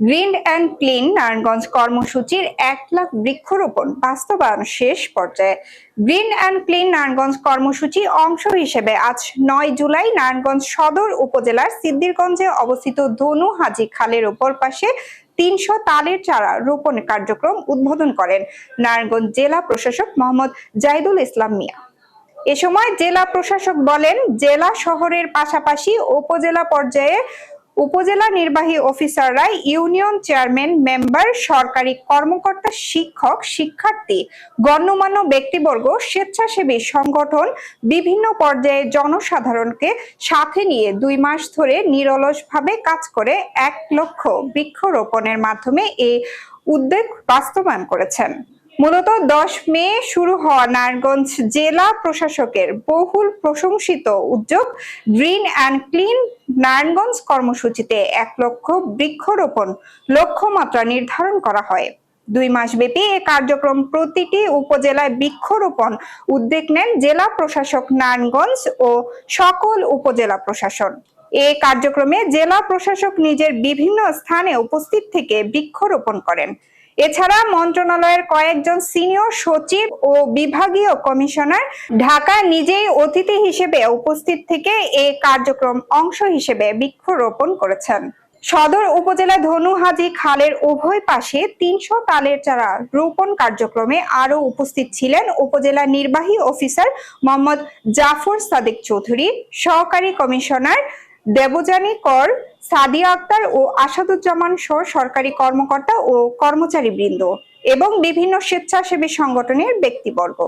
Green and clean Narayanganj কর্মসূচির এক লাখ বৃক্ষরোপণ বাস্তবায়ন শেষ পর্যায়ে। গ্রিন অ্যান্ড ক্লিন নারায়ণগঞ্জ কর্মসূচি অংশ হিসেবে আজ নয় জুলাই নারায়ণগঞ্জ সদর উপজেলার সিদ্দিরগঞ্জে অবস্থিত ধনু হাজি খালের ওপর পাশে তিনশো তালের চারা রোপণ কার্যক্রম উদ্বোধন করেন নারায়ণগঞ্জ জেলা প্রশাসক মোহাম্মদ জাহিদুল ইসলাম মিয়া। এ সময় জেলা প্রশাসক বলেন, জেলা শহরের পাশাপাশি উপজেলা পর্যায়ে উপজেলা নির্বাহী অফিসাররা ইউনিয়ন চেয়ারম্যান, মেম্বার, সরকারি কর্মকর্তা, শিক্ষক, শিক্ষার্থী, গণ্যমান্য ব্যক্তিবর্গ, স্বেচ্ছাসেবী সংগঠন বিভিন্ন পর্যায়ে জনসাধারণকে সাথে নিয়ে দুই মাস ধরে নিরলসভাবে কাজ করে এক লক্ষ বৃক্ষরোপণের মাধ্যমে এই উদ্যোগ বাস্তবায়ন করেছেন। মূলত দশ মে শুরু হওয়া নারায়ণগঞ্জ জেলা প্রশাসকের বহুল প্রশংসিত উদ্যোগ গ্রিন অ্যান্ড ক্লিন নারায়ণগঞ্জ কর্মসূচিতে এক লক্ষ বৃক্ষরোপণ লক্ষ্যমাত্রা নির্ধারণ করা হয়। দুই মাস ব্যাপী এ কার্যক্রম প্রতিটি উপজেলায় বৃক্ষরোপণ উদ্যোগ নেন জেলা প্রশাসক নারায়ণগঞ্জ ও সকল উপজেলা প্রশাসন। এ কার্যক্রমে জেলা প্রশাসক নিজের বিভিন্ন স্থানে উপস্থিত থেকে বৃক্ষরোপণ করেন। এছাড়া মন্ত্রণালয়ের কয়েকজন সিনিয়র সচিব ও বিভাগীয় কমিশনার ঢাকা নিজেই অতিথি হিসেবে উপস্থিত থেকে এ কার্যক্রম অংশ হিসেবে বৃক্ষরোপণ করেছেন। সদর উপজেলা ধনুহাজি খালের উভয় পাশে তিনশো তালের চারা রোপণ কার্যক্রমে আরও উপস্থিত ছিলেন উপজেলা নির্বাহী অফিসার মোহাম্মদ জাফর সাদিক চৌধুরী, সহকারী কমিশনার দেবজানী কর, সাদিয়া আক্তার ও আসাদুজ্জামান সহ সরকারি কর্মকর্তা ও কর্মচারীবৃন্দ এবং বিভিন্ন স্বেচ্ছাসেবী সংগঠনের ব্যক্তিবর্গ।